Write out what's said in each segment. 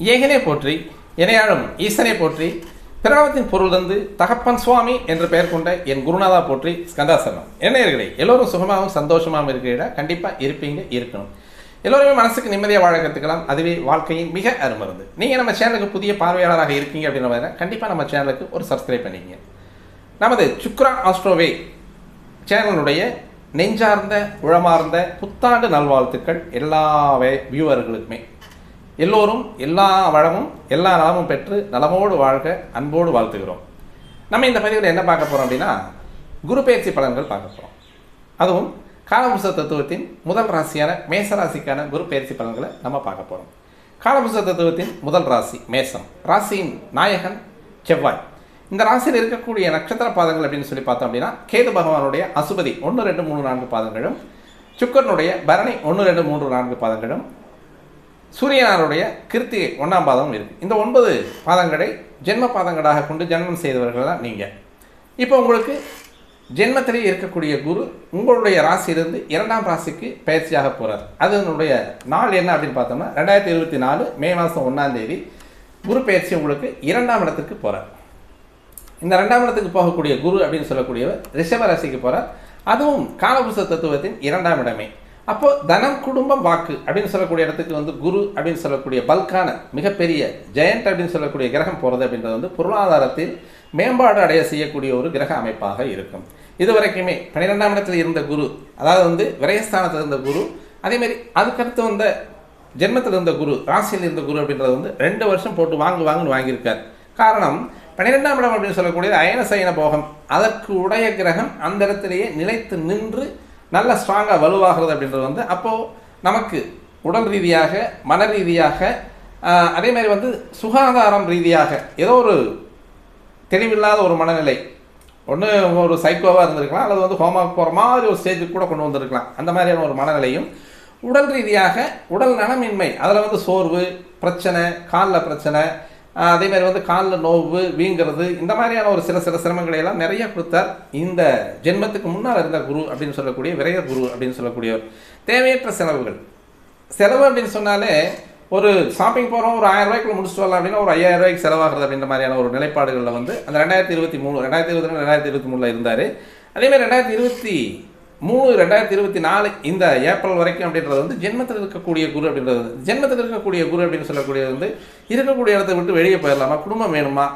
ஏகனே போற்றி இணையாளும் ஈசனை போற்றி பிரணவத்தின் பொருள் தந்து தகப்பன் சுவாமி என்று பெயர் கொண்ட என் குருநாதா போற்றி ஸ்கந்தாசனம். என்ன எல்லோரும் சுகமாகவும் சந்தோஷமாகவும் இருக்கிற கண்டிப்பாக இருப்பீங்க இருக்கணும். எல்லோருமே மனசுக்கு நிம்மதியாக வாழ கற்றுக்கலாம் அதுவே வாழ்க்கையின் மிக அருமருந்து. நீங்கள் நம்ம சேனலுக்கு புதிய பார்வையாளராக இருக்கீங்க அப்படின்ற மாதிரி கண்டிப்பாக நம்ம சேனலுக்கு ஒரு சப்ஸ்கிரைப் பண்ணிக்கங்க. நமது சுக்ரா ஆஸ்ட்ரோவே சேனலுடைய நெஞ்சார்ந்த உழமார்ந்த புத்தாண்டு நல்வாழ்த்துக்கள் எல்லா வியூவர்களுக்குமே எல்லோரும் எல்லா வளமும் எல்லா நலமும் பெற்று நலமோடு வாழ்க அன்போடு வாழ்த்துகிறோம். நம்ம இந்த பதிவில் என்ன பார்க்க போகிறோம் அப்படின்னா குரு பயிற்சி பலன்கள் பார்க்க போகிறோம் அதுவும் காலபுச தத்துவத்தின் முதல் ராசியான மேச ராசிக்கான குரு பயிற்சி பலன்களை நம்ம பார்க்க போகிறோம் காலபுச தத்துவத்தின் முதல் ராசி மேசம். ராசியின் நாயகன் செவ்வாய். இந்த ராசியில் இருக்கக்கூடிய நட்சத்திர பாதங்கள் அப்படின்னு சொல்லி பார்த்தோம் அப்படின்னா கேது பகவானுடைய அசுபதி ஒன்று ரெண்டு மூணு நான்கு பாதங்களும் சுக்கரனுடைய பரணி ஒன்று ரெண்டு மூன்று நான்கு பாதங்களும் சூரியனாருடைய கிருத்திகை ஒன்றாம் பாதமும் இருக்குது இந்த ஒன்பது பாதங்களை ஜென்ம பாதங்களாக கொண்டு ஜென்மம் செய்தவர்கள் தான் நீங்கள் இப்போ உங்களுக்கு ஜென்மத்திலே இருக்கக்கூடிய குரு உங்களுடைய ராசியிலிருந்து இரண்டாம் ராசிக்கு பயிற்சியாக போகிறார் அதனுடைய நாள் என்ன அப்படின்னு பார்த்தோம்னா ரெண்டாயிரத்தி இருபத்தி நாலு மே மாதம் ஒன்றாம் தேதி குரு பயிற்சி உங்களுக்கு இரண்டாம் இடத்துக்கு போகிறார் இந்த ரெண்டாம் இடத்துக்கு போகக்கூடிய குரு அப்படின்னு சொல்லக்கூடியவர் ரிஷப ராசிக்கு போகிறார் அதுவும் காலபுருஷ தத்துவத்தின் இரண்டாம் இடமே. அப்போ தனம் குடும்பம் வாக்கு அப்படின்னு சொல்லக்கூடிய இடத்துக்கு வந்து குரு அப்படின்னு சொல்லக்கூடிய பல்கான மிகப்பெரிய ஜெயண்ட் அப்படின்னு சொல்லக்கூடிய கிரகம் போகிறது அப்படின்றது வந்து பொருளாதாரத்தில் மேம்பாடு அடைய செய்யக்கூடிய ஒரு கிரக அமைப்பாக இருக்கும். இது வரைக்குமே பன்னிரெண்டாம் இடத்தில் இருந்த குரு அதாவது வந்து விரயஸ்தானத்தில் இருந்த குரு அதேமாரி அதுக்கடுத்து வந்த ஜென்மத்தில் இருந்த குரு ராசியில் இருந்த குரு அப்படின்றது வந்து ரெண்டு வருஷம் போட்டு வாங்கு வாங்குன்னு வாங்கியிருக்கார். காரணம் பன்னிரெண்டாம் இடம் அப்படின்னு சொல்லக்கூடியது அயன சயன போகம். அதற்கு உடைய கிரகம் அந்த இடத்திலேயே நிலைத்து நின்று நல்ல ஸ்ட்ராங்காக வலுவாகிறது அப்படின்றது வந்து அப்போது நமக்கு உடல் ரீதியாக மன ரீதியாக அதே மாதிரி வந்து சுகாதாரம் ரீதியாக ஏதோ ஒரு தெளிவில்லாத ஒரு மனநிலை ஒன்று ஒரு சைக்கோவாக இருந்திருக்கலாம் அல்லது வந்து ஹோமாக போகிற மாதிரி ஒரு ஸ்டேஜுக்கு கூட கொண்டு வந்திருக்கலாம். அந்த மாதிரியான ஒரு மனநிலையும் உடல் ரீதியாக உடல் நலமின்மை அதில் வந்து சோர்வு பிரச்சனை காலில் பிரச்சனை அதேமாதிரி அதே மாதிரி வந்து காலில் நோவு வீங்கிறது இந்த மாதிரியான ஒரு சில சில சிரமங்களை எல்லாம் நிறைய கொடுத்தார். இந்த ஜென்மத்துக்கு முன்னால் இருந்த குரு அப்படின்னு சொல்லக்கூடிய விரைய குரு அப்படின்னு சொல்லக்கூடியவர். தேவையற்ற செலவுகள். செலவு அப்படின்னு சொன்னாலே ஒரு ஷாப்பிங் போகிறோம் ஒரு ஆயிரம் ரூபாய்க்குள்ள முடிச்சுட்டு வரலாம் அப்படின்னா ஒரு ஐயாயிரம் ரூபாய்க்கு செலவாகிறது அப்படின்ற மாதிரியான ஒரு நிலைப்பாடுகளில் வந்து அந்த ரெண்டாயிரத்தி இருபத்தி மூணு ரெண்டாயிரத்தி இருபத்தி ரெண்டு ரெண்டாயிரத்தி இருபத்தி மூணில் இருந்தார். அதேமாதிரி ரெண்டாயிரத்தி இருபத்தி மூணு ரெண்டாயிரத்தி இருபத்தி நாலு இந்த ஏப்ரல் வரைக்கும் அப்படின்றது வந்து ஜென்மத்தில் இருக்கக்கூடிய குரு அப்படின்றது வந்து ஜென்மத்தில் இருக்கக்கூடிய குரு அப்படின்னு சொல்லக்கூடியது வந்து இருக்கக்கூடிய இடத்த விட்டு வெளியே போயிடலாமா? குடும்பம் வேணுமா?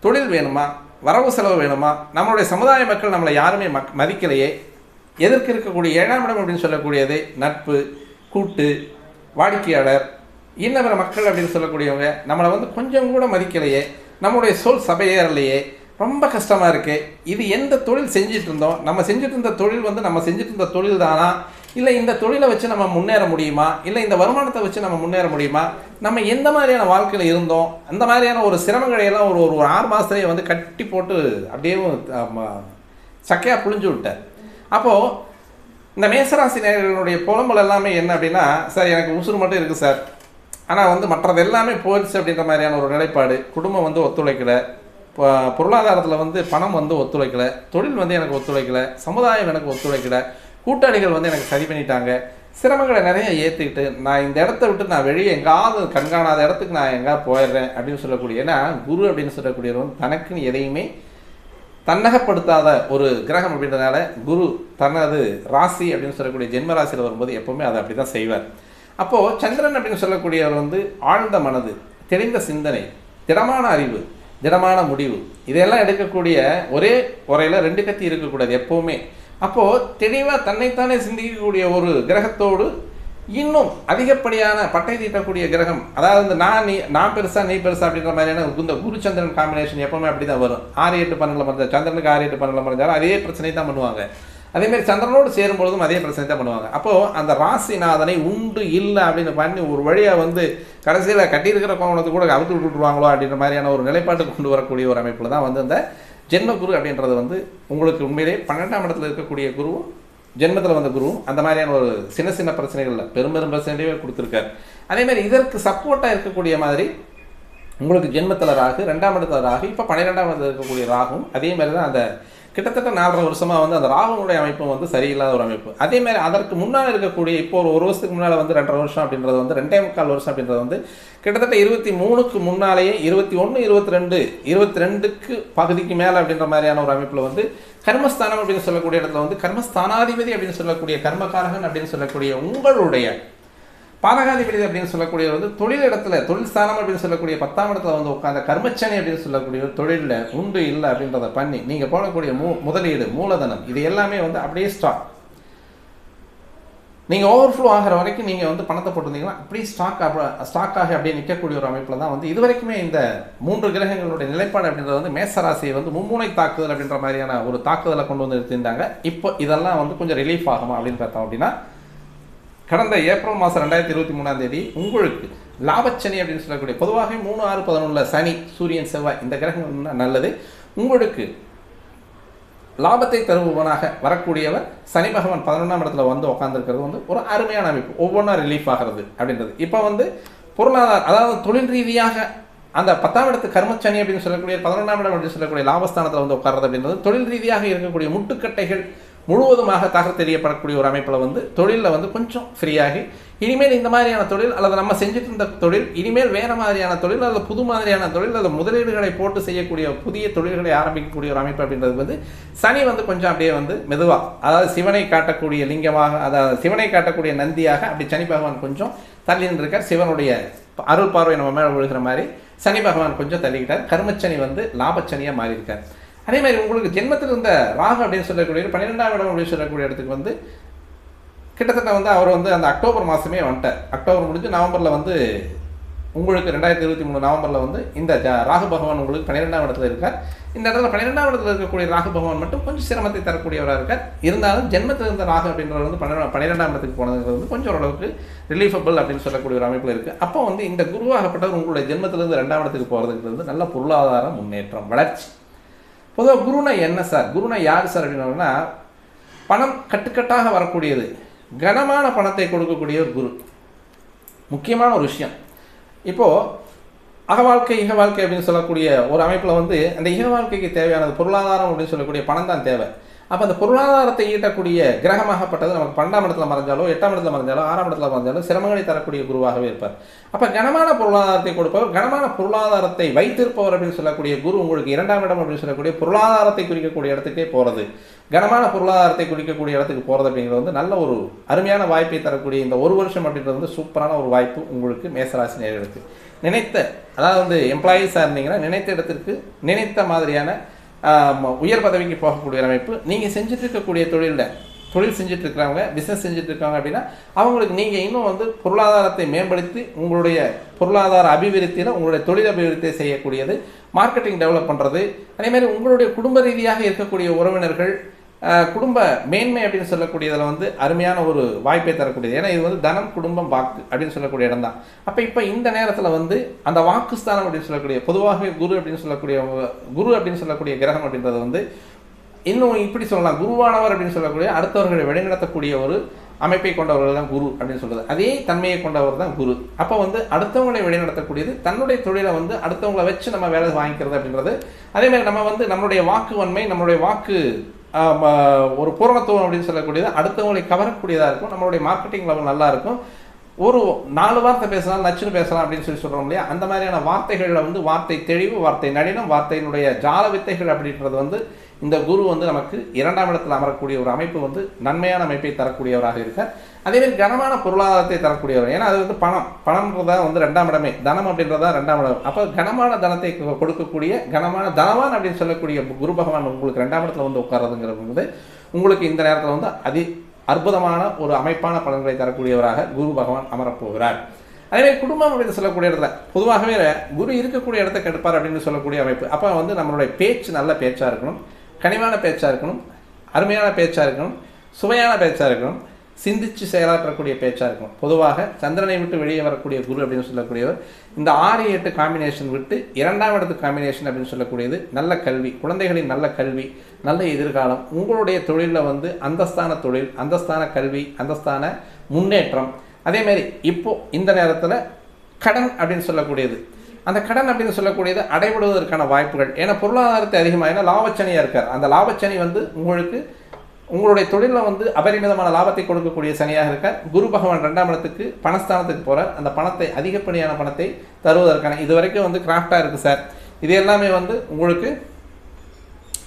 தொழில் வேணுமா? வரவு செலவு வேணுமா? நம்மளுடைய சமுதாய மக்கள் நம்மளை யாருமே மக் மதிக்கலையே. எதற்கு இருக்கக்கூடிய ஏழாம் இடம் அப்படின்னு சொல்லக்கூடியது நட்பு கூட்டு வாடிக்கையாளர் இன்னவர மக்கள் அப்படின்னு சொல்லக்கூடியவங்க நம்மளை வந்து கொஞ்சம் கூட மதிக்கலையே. நம்முடைய சொல் சபையேறலையே. ரொம்ப கஷ்டமாக இருக்குது இது எந்த தொழில் செஞ்சுட்டு இருந்தோம்? நம்ம செஞ்சுட்டு இருந்த தொழில் வந்து நம்ம செஞ்சுட்டு இருந்த தொழில் தானா இல்லை இந்த தொழிலை வச்சு நம்ம முன்னேற முடியுமா? இல்லை இந்த வருமானத்தை வச்சு நம்ம முன்னேற முடியுமா? நம்ம எந்த மாதிரியான வாழ்க்கையில் இருந்தோம்? அந்த மாதிரியான ஒரு சிரமங்களையெல்லாம் ஒரு ஒரு ஆறு மாதத்துலேயே வந்து கட்டி போட்டு அப்படியே சக்கையாக புழிஞ்சு விட்டார் அப்போது இந்த மேசராசி நேர்களுடைய புலம்பல் எல்லாமே என்ன அப்படின்னா சார் எனக்கு உசுறு மட்டும் இருக்குது சார். ஆனால் வந்து மற்றது எல்லாமே போயிடுச்சு அப்படின்ற மாதிரியான ஒரு நிலைப்பாடு. குடும்பம் வந்து ஒத்துழைக்கலை. இப்போ பொருளாதாரத்தில் வந்து பணம் வந்து ஒத்துழைக்கலை தொழில் வந்து எனக்கு ஒத்துழைக்கலை சமுதாயம் எனக்கு ஒத்துழைக்கலை கூட்டாளிகள் வந்து எனக்கு சரி பண்ணிட்டாங்க. சிரமங்களை நிறைய ஏற்றுக்கிட்டு நான் இந்த இடத்த விட்டு நான் வெளியே எங்காவது கண்காணாத இடத்துக்கு நான் எங்கேயாவது போயிடுறேன் அப்படின்னு சொல்லக்கூடிய ஏன்னா குரு அப்படின்னு சொல்லக்கூடியவர் வந்து தனக்குன்னு எதையுமே தன்னகப்படுத்தாத ஒரு கிரகம் அப்படின்றதுனால குரு தனது ராசி அப்படின்னு சொல்லக்கூடிய ஜென்ம ராசியில் வரும்போது எப்பவுமே அதை அப்படி தான் செய்வார். அப்போது சந்திரன் அப்படின்னு சொல்லக்கூடியவர் வந்து ஆழ்ந்த மனது தெளிந்த சிந்தனை திடமான அறிவு திடமான முடிவு. இதையெல்லாம் எடுக்கக்கூடிய ஒரே உரையில் ரெண்டு கத்தி இருக்கக்கூடாது எப்போவுமே. அப்போது தெளிவாக தன்னைத்தானே சிந்திக்கக்கூடிய ஒரு கிரகத்தோடு இன்னும் அதிகப்படியான பட்டை தீட்டக்கூடிய கிரகம் அதாவது இந்த நான் நீ நான் பெருசா நீ பெருசா அப்படின்ற மாதிரியான இந்த குரு சந்திரன் காம்பினேஷன் எப்பவுமே அப்படி தான் வரும். ஆறு எட்டு பன்னெண்டில் மறைஞ்சா சந்திரனுக்கு ஆறு எட்டு பன்னெண்டில் மறைஞ்சாலும் அதே பிரச்சனை தான் பண்ணுவாங்க. அதேமாரி சந்திரனோடு சேரும்பொழுதும் அதே பிரச்சனை தான் பண்ணுவாங்க. அப்போது அந்த ராசிநாதனை உண்டு இல்லை அப்படின்னு பண்ணி ஒரு வழியாக வந்து கடைசியில் கட்டியிருக்கிற கோவணத்தை கூட அவுத்து விட்டுருவாங்களோ அப்படின்ற மாதிரியான ஒரு நிலைப்பாட்டுக்கு கொண்டு வரக்கூடிய ஒரு அமைப்பில் தான் வந்து அந்த ஜென்ம குரு அப்படின்றது வந்து உங்களுக்கு உண்மையிலே பன்னெண்டாம் இடத்துல இருக்கக்கூடிய குருவும் ஜென்மத்தில் வந்த குருவும் அந்த மாதிரியான ஒரு சின்ன சின்ன பிரச்சனைகளில் பெரும் பெரும் பிரச்சனையே கொடுத்துருக்காரு. அதேமாதிரி இதற்கு சப்போர்ட்டாக இருக்கக்கூடிய மாதிரி உங்களுக்கு ஜென்மத்தில் ராகு ரெண்டாம் இடத்துல ராகு இப்போ பன்னிரெண்டாம் இடத்துல இருக்கக்கூடிய ராகும் அதே மாதிரி தான் அந்த கிட்டத்தட்ட நாலரை வருஷமாக வந்து அந்த ராகுனுடைய அமைப்பு வந்து சரியில்லாத ஒரு அமைப்பு. அதே மாதிரி அதற்கு முன்னால் இருக்கக்கூடிய இப்போ ஒரு ஒரு வருஷத்துக்கு முன்னால் வந்து ரெண்டரை வருஷம் அப்படின்றது வந்து ரெண்டே முக்கால் வருஷம் அப்படின்றது வந்து கிட்டத்தட்ட இருபத்தி மூணுக்கு முன்னாலேயே இருபத்தி ஒன்று இருபத்தி ரெண்டு இருபத்தி ரெண்டுக்கு பகுதிக்கு மேலே அப்படின்ற மாதிரியான ஒரு அமைப்பில் வந்து கர்மஸ்தானம் அப்படின்னு சொல்லக்கூடிய இடத்துல வந்து கர்மஸ்தானாதிபதி அப்படின்னு சொல்லக்கூடிய கர்மகாரகன் அப்படின்னு சொல்லக்கூடிய உங்களுடைய பாதகாதிபதி அப்படின்னு சொல்லக்கூடிய வந்து தொழில் இடத்துல தொழில் ஸ்தானம் அப்படின்னு சொல்லக்கூடிய பத்தாம் இடத்துல வந்து உட்காந்த கர்மச்சனை அப்படின்னு சொல்லக்கூடிய ஒரு தொழிலில் உண்டு இல்லை அப்படின்றத பண்ணி நீங்கள் போடக்கூடிய மூ முதலீடு மூலதனம் இது எல்லாமே வந்து அப்படியே ஸ்டாக் நீங்கள் ஓவர்ஃப்ளோ ஆகிற வரைக்கும் நீங்கள் வந்து பணத்தை போட்டிருந்தீங்கன்னா அப்படியே ஸ்டாக் ஸ்டாக் ஸ்டாக்காக அப்படியே நிற்கக்கூடிய ஒரு அமைப்பில் தான் வந்து இது வரைக்குமே இந்த மூன்று கிரகங்களுடைய நிலைப்பாடு அப்படின்றது வந்து மேசராசியை வந்து மும்முனை தாக்குதல் அப்படின்ற மாதிரியான ஒரு தாக்குதலை கொண்டு வந்து நிறுத்தியிருந்தாங்க. இப்போ இதெல்லாம் வந்து கொஞ்சம் ரிலீஃப் ஆகுமா அப்படின்னு பார்த்தோம் அப்படின்னா கடந்த ஏப்ரல் மாதம் ரெண்டாயிரத்தி இருபத்தி மூணாம் தேதி உங்களுக்கு லாபச்சனி அப்படின்னு சொல்லக்கூடிய பொதுவாக மூணு ஆறு பதினொன்றில் சனி சூரியன் செவ்வாய் இந்த கிரகங்கள் நல்லது. உங்களுக்கு லாபத்தை தருபவனாக வரக்கூடியவர் சனி பகவான் பதினொன்றாம் இடத்துல வந்து உட்காந்துருக்கிறது வந்து ஒரு அருமையான அமைப்பு. ஒவ்வொன்றா ரிலீஃப் ஆகிறது அப்படின்றது. இப்போ வந்து பொருளாதார அதாவது தொழில் ரீதியாக அந்த பத்தாம் இடத்து கர்மச்சனி அப்படின்னு சொல்லக்கூடிய பதினொன்றாம் இடம் அப்படின்னு சொல்லக்கூடிய லாபஸ்தானத்தில் வந்து உட்கார்றது அப்படின்றது தொழில் ரீதியாக இருக்கக்கூடிய முட்டுக்கட்டைகள் முழுவதுமாக தகர்த்தெறியப்படக்கூடிய ஒரு அமைப்பில் வந்து தொழிலில் வந்து கொஞ்சம் ஃப்ரீயாகி இனிமேல் இந்த மாதிரியான தொழில் அல்லது நம்ம செஞ்சுட்டு இருந்த தொழில் இனிமேல் வேறு மாதிரியான தொழில் அல்லது புது மாதிரியான தொழில் அல்லது முதலீடுகளை போட்டு செய்யக்கூடிய புதிய தொழில்களை ஆரம்பிக்கக்கூடிய ஒரு அமைப்பு அப்படின்றது வந்து சனி வந்து கொஞ்சம் அப்படியே வந்து மெதுவாக அதாவது சிவனை காட்டக்கூடிய லிங்கமாக அதாவது சிவனை காட்டக்கூடிய நந்தியாக அப்படி சனி பகவான் கொஞ்சம் தள்ளி நின்றிருக்கார் சிவனுடைய அருள் பார்வை நம்ம மேலே விழுகிற மாதிரி சனி பகவான் கொஞ்சம் தள்ளிக்கிட்டார். கர்மச்சனி வந்து லாபச்சனியாக மாறியிருக்கார். அதே மாதிரி உங்களுக்கு ஜென்மத்தில் இருந்த ராகு அப்படின்னு சொல்லக்கூடிய பன்னிரெண்டாம் இடம் அப்படின்னு சொல்லக்கூடிய இடத்துக்கு வந்து கிட்டத்தட்ட வந்து அவர் வந்து அந்த அக்டோபர் மாதமே வந்துட்டார். அக்டோபர் முடிஞ்சு நவம்பரில் வந்து உங்களுக்கு ரெண்டாயிரத்தி இருபத்தி மூணு நவம்பரில் வந்து இந்த ஜ- ராகு பகவான் உங்களுக்கு பன்னிரெண்டாம் இடத்துல இருக்கார். இந்த இடத்துல பன்னிரெண்டாம் இடத்துல இருக்கக்கூடிய ராகு பகவான் மட்டும் கொஞ்சம் சிரமத்தை தரக்கூடியவராக இருக்கார். இருந்தாலும் ஜென்மத்தில் இருந்த ராகு அப்படின்றது வந்து பன்னிரெண்டாம் பன்னிரெண்டாம் இடத்துக்கு போனதுங்கிறது வந்து கொஞ்சம் ஓரளவுக்கு ரிலீஃபபிள் அப்படின்னு சொல்லக்கூடிய ஒரு அமைப்பில் இருக்குது அப்போ வந்து இந்த குருவாகப்பட்டவர் உங்களுடைய ஜென்மத்திலிருந்து ரெண்டாம் இடத்துக்கு போகிறதுங்கிறது நல்ல பொருளாதார முன்னேற்றம் வளர்ச்சி. பொதுவாக குருனா என்ன சார்? குருனா யார் சார் அப்படின்னா பணம் கட்டுக்கட்டாக வரக்கூடியது கனமான பணத்தை கொடுக்கக்கூடிய ஒரு குரு. முக்கியமான ஒரு விஷயம். இப்போது அக வாழ்க்கை இக வாழ்க்கை அப்படின்னு சொல்லக்கூடிய ஒரு அமைப்பில் வந்து அந்த இக வாழ்க்கைக்கு தேவையானது பொருளாதாரம் அப்படின்னு சொல்லக்கூடிய பணம் தான் தேவை. அப்போ அந்த பொருளாதாரத்தை ஈட்டக்கூடிய கிரகமாகப்பட்டது நமக்கு பன்னெண்டாம் இடத்துல மறைஞ்சாலோ எட்டாம் இடத்துல மறைஞ்சாலோ ஆறாம் இடத்துல மறைஞ்சாலோ சிரமங்களை தரக்கூடிய குருவாகவே இருப்பார். அப்போ கனமான பொருளாதாரத்தை கொடுப்பவர் கனமான பொருளாதாரத்தை வைத்திருப்பவர் அப்படின்னு சொல்லக்கூடிய குரு உங்களுக்கு இரண்டாம் இடம் அப்படின்னு சொல்லக்கூடிய பொருளாதாரத்தை குறிக்கக்கூடிய இடத்துக்கே போகிறது கனமான பொருளாதாரத்தை குறிக்கக்கூடிய இடத்துக்கு போகிறது அப்படிங்கிறது வந்து நல்ல ஒரு அருமையான வாய்ப்பை தரக்கூடிய இந்த ஒரு வருஷம் அப்படின்றது வந்து சூப்பரான ஒரு வாய்ப்பு உங்களுக்கு மேசராசி நேர்களுக்கு நினைத்த அதாவது வந்து எம்ப்ளாயீஸாக இருந்தீங்கன்னா நினைத்த இடத்திற்கு நினைத்த மாதிரியான உயர் பதவிக்கு போகக்கூடிய அமைப்பு. நீங்கள் செஞ்சுட்டு இருக்கக்கூடிய தொழிலில் தொழில் செஞ்சுட்டு இருக்கிறவங்க பிஸ்னஸ் செஞ்சுட்டு இருக்காங்க அப்படின்னா அவங்களுக்கு நீங்கள் இன்னும் வந்து பொருளாதாரத்தை மேம்படுத்தி உங்களுடைய பொருளாதார அபிவிருத்தியில் உங்களுடைய தொழில் அபிவிருத்தியை செய்யக்கூடியது மார்க்கெட்டிங் டெவலப் பண்ணுறது அதேமாதிரி உங்களுடைய குடும்ப ரீதியாக இருக்கக்கூடிய உறவினர்கள் குடும்ப மேன்மை அப்படின்னு சொல்லக்கூடியதில் வந்து அருமையான ஒரு வாய்ப்பை தரக்கூடியது. ஏன்னா இது வந்து தனம் குடும்பம் வாக்கு அப்படின்னு சொல்லக்கூடிய இடம் தான் அப்போ இப்போ இந்த நேரத்தில் வந்து அந்த வாக்குஸ்தானம் அப்படின்னு சொல்லக்கூடிய பொதுவாகவே குரு அப்படின்னு சொல்லக்கூடிய குரு அப்படின்னு சொல்லக்கூடிய கிரகம் அப்படின்றது வந்து இன்னும் இப்படி சொல்லலாம். குருவானவர் அப்படின்னு சொல்லக்கூடிய அடுத்தவர்களை வழிநடத்தக்கூடிய ஒரு அமைப்பை கொண்டவர்கள் தான் குரு அப்படின்னு சொல்கிறது அதே தன்மையை கொண்டவர் தான் குரு. அப்போ வந்து அடுத்தவங்களை வழிநடத்தக்கூடியது தன்னுடைய தொழிலை வந்து அடுத்தவங்களை வச்சு நம்ம வேலை வாங்கிக்கிறது அப்படின்றது. அதே மாதிரி நம்ம வந்து நம்மளுடைய வாக்கு வன்மை நம்மளுடைய வாக்கு ஒரு பூரணத்துவம் அப்படின்னு சொல்லக்கூடியது அடுத்தவங்களை கவரக்கூடியதாக இருக்கும். நம்மளுடைய மார்க்கெட்டிங் லெவல் நல்லா இருக்கும். ஒரு நாலு வார்த்தை பேசலாம் நச்சுன்னு பேசலாம் அப்படின்னு சொல்லி சொல்கிறோம் இல்லையா? அந்த மாதிரியான வார்த்தைகளில் வந்து வார்த்தை தெளிவு வார்த்தை நடினம் வார்த்தையினுடைய ஜால வித்தைகள் அப்படின்றது வந்து இந்த குரு வந்து நமக்கு இரண்டாம் இடத்தில் அமரக்கூடிய ஒரு அமைப்பு வந்து நன்மையான அமைப்பை தரக்கூடியவராக இருக்கார். அதேமாதிரி கனமான பொருளாதாரத்தை தரக்கூடியவர். ஏன்னா அது வந்து பணம். பணம்ன்றதா வந்து ரெண்டாம் இடமே. தனம் அப்படின்றதா ரெண்டாம் இடம். அப்போ கனமான தனத்தை கொடுக்கக்கூடிய கனமான தனவான் அப்படின்னு சொல்லக்கூடிய குரு பகவான் உங்களுக்கு ரெண்டாம் இடத்துல வந்து உட்காரதுங்கிறது வந்து உங்களுக்கு இந்த நேரத்தில் வந்து அதி அற்புதமான ஒரு அமைப்பான பலன்களை தரக்கூடியவராக குரு பகவான் அமரப்போகிறார். அதேமாதிரி குடும்பம் அப்படின்னு சொல்லக்கூடிய இடத்துல பொதுவாகவே குரு இருக்கக்கூடிய இடத்த கெடுப்பார் அப்படின்னு சொல்லக்கூடிய அமைப்பு. அப்போ வந்து நம்மளுடைய பேச்சு நல்ல பேச்சாக இருக்கணும். கனிவான பேச்சாக இருக்கணும் அருமையான பேச்சாக இருக்கணும் சுவையான பேச்சாக இருக்கணும் சிந்திச்சு செயலாற்றக்கூடிய பேச்சாக இருக்கும் பொதுவாக சந்திரனை விட்டு வெளியே வரக்கூடிய குரு அப்படின்னு சொல்லக்கூடியவர் இந்த ஆறு எட்டு காம்பினேஷன் விட்டு இரண்டாம் இடத்து காம்பினேஷன் அப்படின்னு சொல்லக்கூடியது நல்ல கல்வி குழந்தைகளின் நல்ல கல்வி நல்ல எதிர்காலம் உங்களுடைய தொழிலில் வந்து அந்தஸ்தான தொழில் அந்தஸ்தான கல்வி அந்தஸ்தான முன்னேற்றம். அதேமாரி இப்போது இந்த நேரத்தில் கடன் அப்படின்னு சொல்லக்கூடியது. அந்த கடன் அப்படின்னு சொல்லக்கூடியது அடைபடுவதற்கான வாய்ப்புகள். ஏன்னா பொருளாதாரத்தை அதிகமாக ஏன்னா லாபச்சனியாக இருக்கார். அந்த லாபச்சனி வந்து உங்களுக்கு உங்களுடைய தொழிலில் வந்து அபரிமிதமான லாபத்தை கொடுக்கக்கூடிய சனியாக இருக்கார். குரு பகவான் ரெண்டாம் இடத்துக்கு பணஸ்தானத்துக்கு போகிறார் அந்த பணத்தை அதிகப்படியான பணத்தை தருவதற்கான இது வரைக்கும் வந்து கிராஃப்டாக இருக்குது சார் இது எல்லாமே வந்து உங்களுக்கு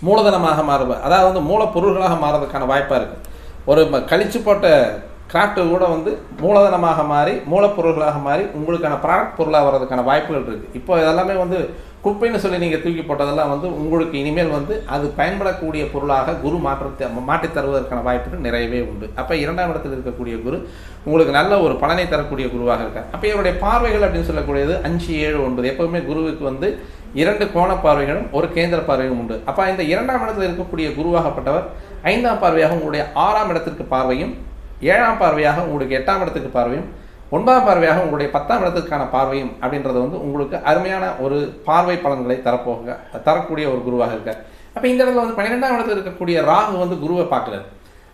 மூலதனமாக மாறுவது அதாவது வந்து மூலப்பொருள்களாக மாறுறதுக்கான வாய்ப்பாக இருக்குது ஒரு கழிச்சு போட்ட கிராஃப்ட் கூட வந்து மூலதனமாக மாறி மூலப்பொருள்களாக மாறி உங்களுக்கான ப்ராடக்ட் பொருளாக வர்றதுக்கான வாய்ப்புகள் இருக்குது இப்போ இதெல்லாமே வந்து குப்பைன்னு சொல்லி நீங்கள் தூக்கி போட்டதெல்லாம் வந்து உங்களுக்கு இனிமேல் வந்து அது பயன்படக்கூடிய பொருளாக குரு மாற்றத்தை மாற்றி தருவதற்கான வாய்ப்புகள் நிறையவே உண்டு. அப்போ இரண்டாம் இடத்தில் இருக்கக்கூடிய குரு உங்களுக்கு நல்ல ஒரு பலனை தரக்கூடிய குருவாக இருக்கார். அப்போ இவருடைய பார்வைகள் அப்படின்னு சொல்லக்கூடியது அஞ்சு ஏழு ஒன்பது. எப்போவுமே குருவுக்கு வந்து இரண்டு கோண பார்வைகளும் ஒரு கேந்திர பார்வையும் உண்டு. அப்போ இந்த இரண்டாம் இடத்தில் இருக்கக்கூடிய குருவாகப்பட்டவர் ஐந்தாம் பார்வையாக உங்களுடைய ஆறாம் இடத்திற்கு பார்வையும் ஏழாம் பார்வையாக உங்களுக்கு எட்டாம் இடத்துக்கு பார்வையும் ஒன்பதாம் பார்வையாக உங்களுடைய பத்தாம் இடத்துக்கான பார்வையும் அப்படின்றது வந்து உங்களுக்கு அருமையான ஒரு பார்வை பலன்களை தரப்போக தரக்கூடிய ஒரு குருவாக இருக்கார். அப்போ இந்த இடத்துல வந்து பன்னிரெண்டாம் இடத்துல இருக்கக்கூடிய ராகு வந்து குருவை பார்க்குறாரு.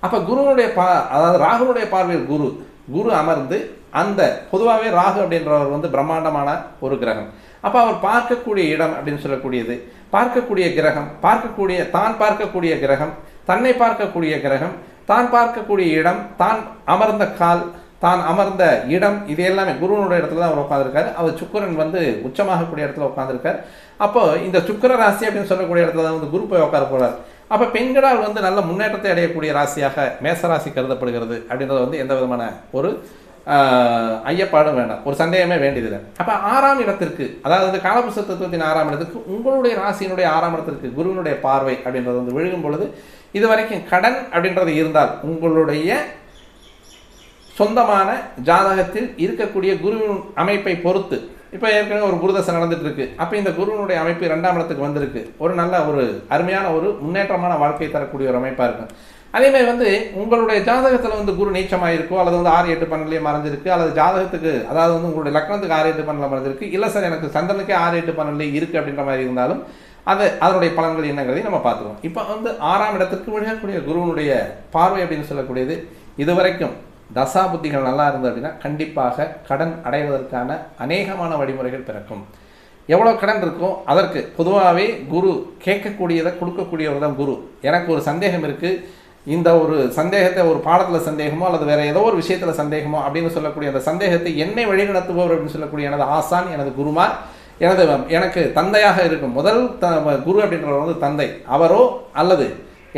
அப்போ குருவனுடைய பா அதாவது ராகுனுடைய பார்வையில் குரு குரு அமர்ந்து அந்த பொதுவாகவே ராகு அப்படின்றவர் வந்து பிரம்மாண்டமான ஒரு கிரகம். அப்போ அவர் பார்க்கக்கூடிய இடம் அப்படின்னு சொல்லக்கூடியது பார்க்கக்கூடிய கிரகம் பார்க்கக்கூடிய தான் பார்க்கக்கூடிய கிரகம் தன்னை பார்க்கக்கூடிய கிரகம் தான் பார்க்கக்கூடிய இடம் தான் அமர்ந்த கால் தான் அமர்ந்த இடம் இது எல்லாமே குருவனுடைய இடத்துல தான் அவர் உட்காந்துருக்காரு அவர் சுக்கிரன் வந்து உச்சமாகக்கூடிய இடத்துல உட்காந்துருக்கார் அப்போ இந்த சுக்கிர ராசி அப்படின்னு சொல்லக்கூடிய இடத்துல தான் வந்து குரு போய் உட்கார போகிறார் அப்போ பெண்களால் வந்து நல்ல முன்னேற்றத்தை அடையக்கூடிய ராசியாக மேசராசி கருதப்படுகிறது அப்படின்றது வந்து எந்த விதமான ஒரு ஐயப்பாடும் வேண்டாம். ஒரு சந்தேகமே வேண்டியதில்லை. அப்போ ஆறாம் இடத்திற்கு அதாவது காலபுஷ தத்துவத்தின் ஆறாம் இடத்திற்கு உங்களுடைய ராசியினுடைய ஆறாம் இடத்திற்கு குருவினுடைய பார்வை அப்படின்றது வந்து விழுகும் பொழுது இது வரைக்கும் கடன் அப்படின்றது இருந்தால் உங்களுடைய சொந்தமான ஜாதகத்தில் இருக்கக்கூடிய குருவின் அமைப்பை பொறுத்து. இப்போ ஏற்கனவே ஒரு குருதசை நடந்துட்டு இருக்கு அப்போ இந்த குருவினுடைய அமைப்பு ரெண்டாம் இடத்துக்கு வந்திருக்கு. ஒரு நல்ல ஒரு அருமையான ஒரு முன்னேற்றமான வாழ்க்கை தரக்கூடிய ஒரு அமைப்பாக இருக்கும். அதேமாதிரி வந்து உங்களுடைய ஜாதகத்தில் வந்து குரு நீச்சமாக இருக்கோ அல்லது வந்து ஆறு எட்டு பன்னெண்டுலேயே மறைஞ்சிருக்கு அல்லது ஜாதகத்துக்கு அதாவது வந்து உங்களுடைய லக்னத்துக்கு ஆறு எட்டு பன்னெண்டில் மறைஞ்சிருக்கு இல்லை சார் எனக்கு சந்திரனுக்கே ஆறு எட்டு பன்னெண்டுலேயே இருக்குது அப்படின்ற மாதிரி இருந்தாலும் அது அதனுடைய பலன்கள் என்னங்கிறதையும் நம்ம பார்த்துருவோம் இப்போ வந்து ஆறாம் இடத்திற்கு விழக்கூடிய குருவினுடைய பார்வை அப்படின்னு சொல்லக்கூடியது இதுவரைக்கும் தசா புத்திகள் நல்லா இருந்தது அப்படின்னா கண்டிப்பாக கடன் அடைவதற்கான அநேகமான வழிமுறைகள் பிறக்கும். எவ்வளோ கடன் இருக்கோ அதற்கு பொதுவாகவே குரு கேட்கக்கூடியதை கொடுக்கக்கூடியவர் தான் குரு. எனக்கு ஒரு சந்தேகம் இருக்குது இந்த ஒரு சந்தேகத்தை ஒரு பாடத்தில் சந்தேகமோ அல்லது வேறு ஏதோ ஒரு விஷயத்தில் சந்தேகமோ அப்படின்னு சொல்லக்கூடிய அந்த சந்தேகத்தை என்னை வழிநடத்துபவர் அப்படின்னு சொல்லக்கூடிய எனது ஆசான் எனது குருமார் எனது எனக்கு தந்தையாக இருக்கும். முதல் த குரு அப்படின்றவர் வந்து தந்தை. அவரோ அல்லது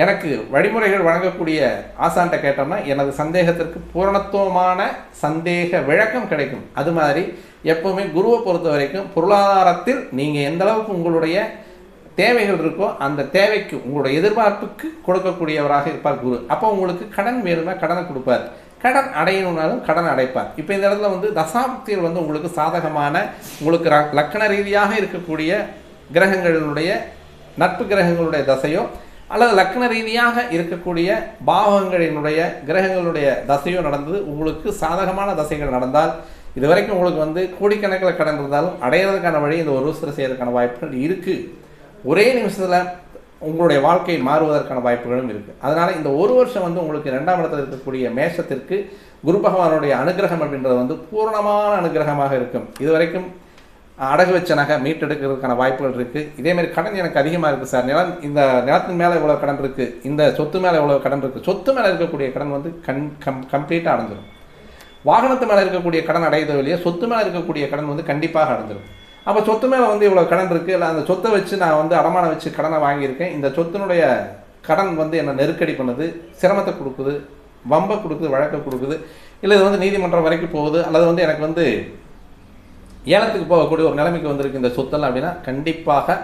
எனக்கு வழிமுறைகள் வழங்கக்கூடிய ஆசான்ட்ட கேட்டோம்னா எனது சந்தேகத்திற்கு பூரணத்துவமான சந்தேக விளக்கம் கிடைக்கும். அது மாதிரி எப்போவுமே குருவை பொறுத்த வரைக்கும் பொருளாதாரத்தில் நீங்கள் எந்த அளவுக்கு உங்களுடைய தேவைகள் இருக்கோ அந்த தேவைக்கு உங்களுடைய எதிர்பார்ப்புக்கு கொடுக்கக்கூடியவராக இருப்பார் குரு. அப்போ உங்களுக்கு கடன் வேணும்னா கடனை கொடுப்பார். கடன் அடையணும்னாலும் கடன் அடைப்பார். இப்போ இந்த இடத்துல வந்து தசாப்தியில் வந்து உங்களுக்கு சாதகமான உங்களுக்கு லக்கண ரீதியாக இருக்கக்கூடிய கிரகங்களினுடைய நட்பு கிரகங்களுடைய தசையோ அல்லது லக்ன ரீதியாக இருக்கக்கூடிய பாவங்களினுடைய கிரகங்களுடைய தசையோ நடந்தது உங்களுக்கு சாதகமான தசைகள் நடந்தால் இது வரைக்கும் உங்களுக்கு வந்து கோடிக்கணக்கில் கடன் இருந்தாலும் அடையிறதுக்கான வழி இந்த ஒரு சில செய்யறதுக்கான வாய்ப்புகள் இருக்குது ஒரே நிமிஷத்தில் உங்களுடைய வாழ்க்கை மாறுவதற்கான வாய்ப்புகளும் இருக்குது அதனால் இந்த ஒரு வருஷம் வந்து உங்களுக்கு ரெண்டாம் இடத்தில் இருக்கக்கூடிய மேஷத்திற்கு குரு பகவானுடைய அனுகிரகம் அப்படின்றது வந்து பூரணமான அனுகிரகமாக இருக்கும். இது வரைக்கும் அடகு வச்ச நகை மீட்டெடுக்கிறதுக்கான வாய்ப்புகள் இருக்குது இதேமாரி கடன் எனக்கு அதிகமாக இருக்குது சார். நிலம் இந்த நிலத்தின் மேலே இவ்வளோ கடன் இருக்குது இந்த சொத்து மேலே இவ்வளோ கடன் இருக்குது சொத்து மேலே இருக்கக்கூடிய கடன் வந்து கண் கம் கம்ப்ளீட்டாக அடைஞ்சிடும் வாகனத்து மேலே இருக்கக்கூடிய கடன் அடையதோ இல்லையோ சொத்து மேலே இருக்கக்கூடிய கடன் வந்து கண்டிப்பாக அடைஞ்சிடும் அப்போ சொத்து மேலே வந்து இவ்வளோ கடன் இருக்குது இல்லை அந்த சொத்தை வச்சு நான் வந்து அடமானம் வச்சு கடனை வாங்கியிருக்கேன். இந்த சொத்தினுடைய கடன் வந்து என்னை நெருக்கடி பண்ணுது சிரமத்தை கொடுக்குது வம்பை கொடுக்குது வழக்கை கொடுக்குது. இல்லை இது வந்து நீதிமன்றம் வரைக்கும் போகுது அல்லது வந்து எனக்கு வந்து ஏலத்துக்கு போகக்கூடிய ஒரு நிலைமைக்கு வந்திருக்கு இந்த சொத்தெல்லாம் அப்படின்னா கண்டிப்பாக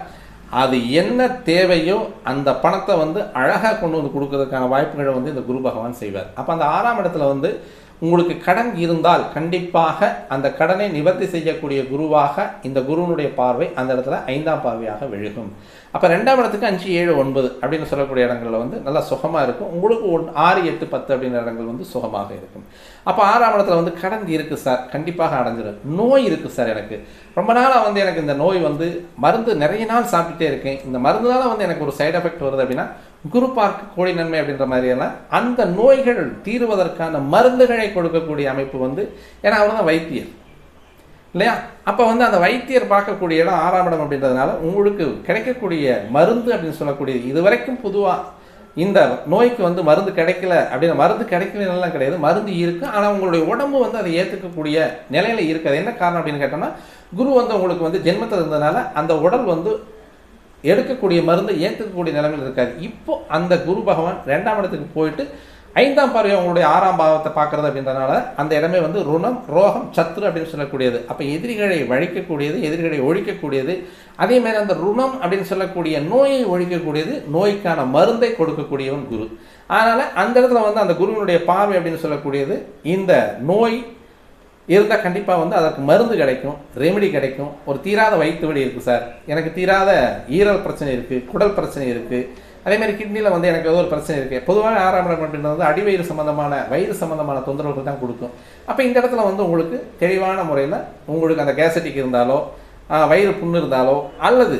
அது என்ன தேவையோ அந்த பணத்தை வந்து அழகாக கொண்டு வந்து கொடுக்கறதுக்கான வாய்ப்புகளை வந்து இந்த குரு பகவான் செய்வார். அப்போ அந்த ஆறாம் இடத்துல வந்து உங்களுக்கு கடன் இருந்தால் கண்டிப்பாக அந்த கடனை நிவர்த்தி செய்யக்கூடிய குருவாக இந்த குருவினுடைய பார்வை அந்த இடத்துல ஐந்தாம் பார்வையாக விழுகும். அப்போ ரெண்டாம் இடத்துக்கு அஞ்சு ஏழு ஒன்பது அப்படின்னு சொல்லக்கூடிய இடங்கள்ல வந்து நல்லா சுகமாக இருக்கும். உங்களுக்கு ஒன் ஆறு எட்டு பத்து அப்படின்ற இடங்கள் வந்து சுகமாக இருக்கும். அப்போ ஆறாம் இடத்துல வந்து கடன் இருக்குது சார் கண்டிப்பாக அடைஞ்சிடும் நோய் இருக்குது சார் எனக்கு. ரொம்ப நாளாக வந்து எனக்கு இந்த நோய் வந்து மருந்து நிறைய நாள் சாப்பிட்டுட்டே இருக்கேன். இந்த மருந்துனால வந்து எனக்கு ஒரு சைடு எஃபெக்ட் வருது அப்படின்னா குரு பார்க்க கோழி நன்மை அப்படின்ற மாதிரியெல்லாம் அந்த நோய்கள் தீருவதற்கான மருந்துகளை கொடுக்கக்கூடிய அமைப்பு வந்து ஏன்னா அவர் தான் வைத்தியர். இல்லையா? அப்போ வந்து அந்த வைத்தியர் பார்க்கக்கூடிய இடம் ஆறாம் இடம் அப்படின்றதுனால உங்களுக்கு கிடைக்கக்கூடிய மருந்து அப்படின்னு சொல்லக்கூடியது இது வரைக்கும் பொதுவாக இந்த நோய்க்கு வந்து மருந்து கிடைக்கல அப்படின்னு மருந்து கிடைக்கலலாம் கிடையாது. மருந்து இருக்குது ஆனால் உங்களுடைய உடம்பு வந்து அதை ஏற்றுக்கக்கூடிய நிலையில் இருக்குது. என்ன காரணம் அப்படின்னு கேட்டோம்னா குரு வந்து உங்களுக்கு வந்து ஜென்மத்தில் இருந்ததுனால அந்த உடல் வந்து எடுக்கக்கூடிய மருந்து ஏற்றுக்கக்கூடிய நிலைமையில் இருக்காது. இப்போ அந்த குரு பகவான் ரெண்டாம் இடத்துக்கு போயிட்டு ஐந்தாம் பார்வை அவங்களுடைய ஆறாம் பாவத்தை பார்க்கறது அப்படின்றதுனால அந்த இடமே வந்து ருணம் ரோகம் சத்ரு அப்படின்னு சொல்லக்கூடியது. அப்போ எதிரிகளை வழிக்கக்கூடியது எதிரிகளை ஒழிக்கக்கூடியது. அதே மாதிரி அந்த ருணம் அப்படின்னு சொல்லக்கூடிய நோயை ஒழிக்கக்கூடியது நோய்க்கான மருந்தை கொடுக்கக்கூடியவன் குரு. அதனால் அந்த இடத்துல வந்து அந்த குருவினுடைய பார்வை அப்படின்னு சொல்லக்கூடியது இந்த நோய் இருந்தால் கண்டிப்பாக வந்து அதற்கு மருந்து கிடைக்கும் ரெமெடி கிடைக்கும். ஒரு தீராத வயிற்று வலி இருக்குது சார் எனக்கு தீராத ஈரல் பிரச்சனை இருக்குது குடல் பிரச்சனை இருக்குது அதேமாதிரி கிட்னியில் வந்து எனக்கு ஏதோ ஒரு பிரச்சனை இருக்குது பொதுவாக ஆறாம் இடம் அப்படின்றது வந்து அடிவயிறு சம்மந்தமான வயிறு சம்மந்தமான தொந்தரவுகள் தான் கொடுக்கும். அப்போ இந்த இடத்துல வந்து உங்களுக்கு தெளிவான முறையில் உங்களுக்கு அந்த கேசட்டிக் இருந்தாலோ வயிறு புண்ணு இருந்தாலோ அல்லது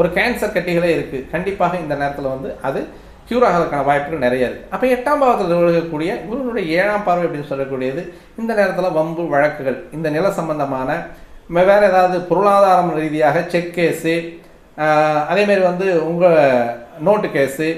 ஒரு கேன்சர் கட்டிகளே இருக்குது கண்டிப்பாக இந்த நேரத்தில் வந்து அது க்யூர் ஆகிறதுக்கான வாய்ப்புகள் நிறைய இருக்குது அப்போ எட்டாம் பாவத்தில் விழுகக்கூடிய குருவினுடைய ஏழாம் பார்வை அப்படின்னு சொல்லக்கூடியது இந்த நேரத்தில் வம்பு வழக்குகள் இந்த நில சம்பந்தமான வேறு ஏதாவது பொருளாதாரம் ரீதியாக செக் கேஸு அதேமாரி வந்து உங்கள் நோட்டு கேஸு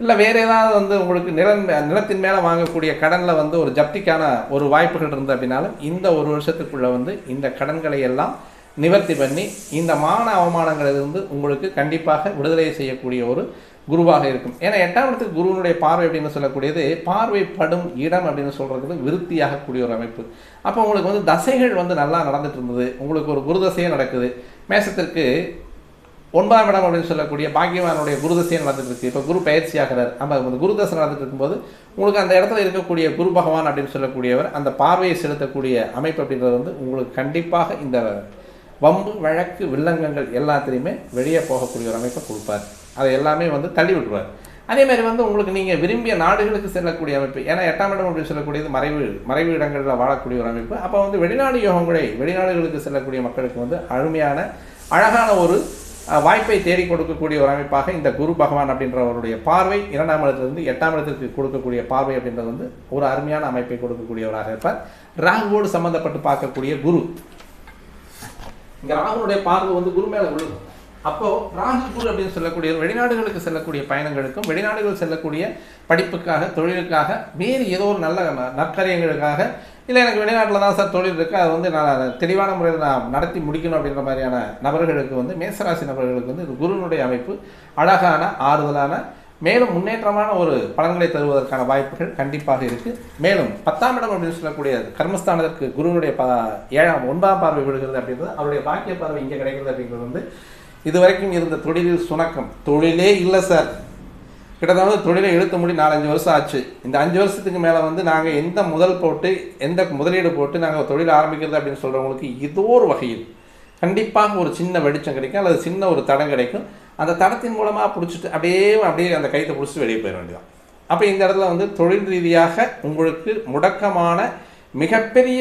இல்லை வேறு ஏதாவது வந்து உங்களுக்கு நிலம் நிலத்தின் மேலே வாங்கக்கூடிய கடனில் வந்து ஒரு ஜப்திக்கான ஒரு வாய்ப்புகள் இருந்தது அப்படின்னாலும் இந்த ஒரு வருஷத்துக்குள்ளே வந்து இந்த கடன்களை எல்லாம் நிவர்த்தி பண்ணி இந்த மான அவமானங்களிலிருந்து உங்களுக்கு கண்டிப்பாக விடுதலை செய்யக்கூடிய ஒரு குருவாக இருக்கும். ஏன்னா எட்டாம் இடத்துக்கு குருவினுடைய பார்வை அப்படின்னு சொல்லக்கூடியது பார்வைப்படும் இடம் அப்படின்னு சொல்றது விருத்தியாகக்கூடிய ஒரு அமைப்பு. அப்போ உங்களுக்கு வந்து தசைகள் வந்து நல்லா நடந்துட்டு இருந்தது. உங்களுக்கு ஒரு குருதசையே நடக்குது. மேசத்திற்கு ஒன்பதாம் இடம் அப்படின்னு சொல்லக்கூடிய பாக்கியவானுடைய குருதசையை நடந்துட்டு இருக்கு. இப்போ குரு பயிற்சி ஆகிறார். நம்ம அந்த குருதசை நடந்துட்டு இருக்கும்போது உங்களுக்கு அந்த இடத்துல இருக்கக்கூடிய குரு பகவான் அப்படின்னு சொல்லக்கூடியவர் அந்த பார்வையை செலுத்தக்கூடிய அமைப்பு அப்படின்றது வந்து உங்களுக்கு கண்டிப்பாக இந்த வம்பு வழக்கு வில்லங்கங்கள் எல்லாத்திலையுமே வெளியே போகக்கூடிய ஒரு அமைப்பை கொடுப்பார். அதை எல்லாமே வந்து தள்ளி விட்டுருவார். அதே மாதிரி வந்து உங்களுக்கு நீங்கள் விரும்பிய நாடுகளுக்கு செல்லக்கூடிய அமைப்பு ஏன்னா எட்டாம் இடம் அப்படின்னு சொல்லக்கூடியது மறைவு மறைவு இடங்களில் வாழக்கூடிய ஒரு அமைப்பு. அப்போ வந்து வெளிநாடு யோகங்களை வெளிநாடுகளுக்கு செல்லக்கூடிய மக்களுக்கு வந்து அருமையான அழகான ஒரு வாய்ப்பை தேடி கொடுக்கக்கூடிய ஒரு அமைப்பாக இந்த குரு பகவான் அப்படின்றவருடைய பார்வை இரண்டாம் இடத்திலிருந்து எட்டாம் இடத்திற்கு கொடுக்கக்கூடிய பார்வை அப்படின்றது வந்து ஒரு அருமையான அமைப்பை கொடுக்கக்கூடியவராக இருப்பார். ராகுவோடு சம்மந்தப்பட்டு பார்க்கக்கூடிய குரு. இங்கே ராகுனுடைய பார்வை வந்து குரு மேலே விழுகும். அப்போ ராகு அப்படின்னு சொல்லக்கூடிய வெளிநாடுகளுக்கு செல்லக்கூடிய பயணங்களுக்கும் வெளிநாடுகள் செல்லக்கூடிய படிப்புக்காக தொழிலுக்காக வேறு ஏதோ ஒரு நல்ல நற்கரியங்களுக்காக நற்காரியங்களுக்காக இல்லை எனக்கு வெளிநாட்டில் தான் சார் தொழில் இருக்குது அது வந்து நான் தெளிவான முறையில் நான் நடத்தி முடிக்கணும் அப்படின்ற மாதிரியான நபர்களுக்கு வந்து மேசராசி நபர்களுக்கு வந்து இது குருவினுடைய அமைப்பு அழகான ஆறுதலான மேலும் முன்னேற்றமான ஒரு பலன்களை தருவதற்கான வாய்ப்புகள் கண்டிப்பாக இருக்குது மேலும் பத்தாம் இடம் அப்படின்னு சொல்லக்கூடிய கர்மஸ்தானத்திற்கு குருவினுடைய ப ஏழாம் ஒன்பதாம் பார்வை விடுகிறது அப்படின்றது அவருடைய பாக்கிய பார்வை இங்கே கிடைக்கிறது அப்படிங்கிறது வந்து இதுவரைக்கும் இருந்த தொழிலில் சுணக்கம். தொழிலே இல்லை சார் கிட்டத்தட்ட தொழிலை இழுத்து முடி நாலஞ்சு வருஷம் ஆச்சு. இந்த அஞ்சு வருஷத்துக்கு மேலே வந்து நாங்கள் எந்த முதல் போட்டு எந்த முதலீடு போட்டு நாங்கள் தொழில் ஆரம்பிக்கிறது அப்படின்னு சொல்கிறவங்களுக்கு ஏதோ ஒரு வகையில் கண்டிப்பாக ஒரு சின்ன வெளிச்சம் கிடைக்கும் அல்லது சின்ன ஒரு தடம் கிடைக்கும். அந்த தடத்தின் மூலமாக பிடிச்சிட்டு அப்படியே அப்படியே அந்த கைத்தை பிடிச்சிட்டு வெளியே போயிட வேண்டியதான் அப்போ இந்த இடத்துல வந்து தொழில் ரீதியாக உங்களுக்கு முடக்கமான மிகப்பெரிய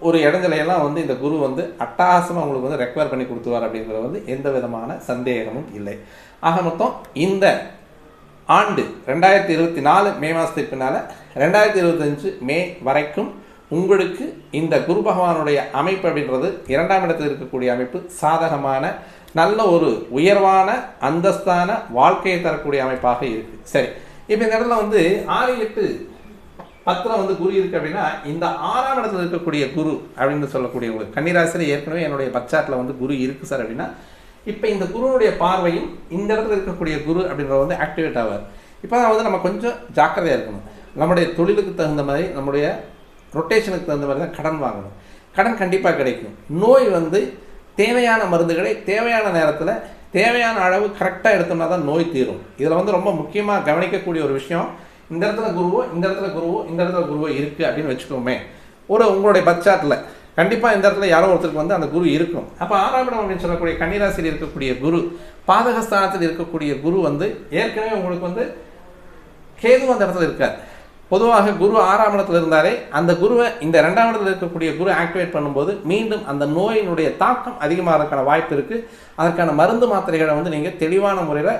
ஒரு இடத்துலையெல்லாம் வந்து இந்த குரு வந்து அட்டகாசமாக உங்களுக்கு வந்து ரெக்வயர் பண்ணி கொடுத்துருவார் அப்படிங்கிறது வந்து எந்த விதமான சந்தேகமும் இல்லை. ஆக மொத்தம் இந்த ஆண்டு ரெண்டாயிரத்தி இருபத்தி நாலு மே மாதத்துக்கு பின்னால் ரெண்டாயிரத்தி இருபத்தஞ்சு மே வரைக்கும் உங்களுக்கு இந்த குரு பகவானுடைய அமைப்பு அப்படின்றது இரண்டாம் இடத்தில் இருக்கக்கூடிய அமைப்பு சாதகமான நல்ல ஒரு உயர்வான அந்தஸ்தான வாழ்க்கையை தரக்கூடிய அமைப்பாக இருக்குது சரி இப்போ இந்த இடத்துல வந்து ஆறு எட்டு பத்திரம் வந்து குரு இருக்கு அப்படின்னா இந்த ஆறாம் இடத்துல இருக்கக்கூடிய குரு அப்படின்னு சொல்லக்கூடிய உங்களுக்கு கன்னிராசியில் ஏற்கனவே என்னுடைய பச்சாட்டில் வந்து குரு இருக்கு சார் அப்படின்னா இப்போ இந்த குருனுடைய பார்வையும் இந்த இடத்துல இருக்கக்கூடிய குரு அப்படின்றது வந்து ஆக்டிவேட் ஆவார். இப்போ தான் வந்து நம்ம கொஞ்சம் ஜாக்கிரதையாக இருக்கணும். நம்முடைய தொழிலுக்கு தகுந்த மாதிரி நம்முடைய ரொட்டேஷனுக்கு தகுந்த மாதிரி தான் கடன் வாங்கணும். கடன் கண்டிப்பாக கிடைக்கும். நோய் வந்து தேவையான மருந்துகளை தேவையான நேரத்தில் தேவையான அளவு கரெக்டாக எடுத்தோம்னா தான் நோய் தீரும். இதில் வந்து ரொம்ப முக்கியமாக கவனிக்கக்கூடிய ஒரு விஷயம் இந்த இடத்துல குருவோ இந்த இடத்துல குருவோ இந்த இடத்துல குருவோ இருக்குது அப்படின்னு வச்சுக்கோமே. ஒரு உங்களுடைய பச்சாட்டில் கண்டிப்பாக இந்த இடத்துல யாரோ ஒருத்தருக்கு வந்து அந்த குரு இருக்கும் அப்போ ஆறாம் இடம் அப்படின்னு சொல்லக்கூடிய கன்னிராசியில் இருக்கக்கூடிய குரு பாதகஸ்தானத்தில் இருக்கக்கூடிய குரு வந்து ஏற்கனவே உங்களுக்கு வந்து கேது அந்த இடத்துல இருக்கார். பொதுவாக குரு ஆறாம் இடத்துல இருந்தாலே அந்த குருவை இந்த ரெண்டாம் இடத்துல இருக்கக்கூடிய குரு ஆக்டிவேட் பண்ணும்போது மீண்டும் அந்த நோயினுடைய தாக்கம் அதிகமாகிறதுக்கான வாய்ப்பு இருக்குது அதற்கான மருந்து மாத்திரைகளை வந்து நீங்கள் தெளிவான முறையில்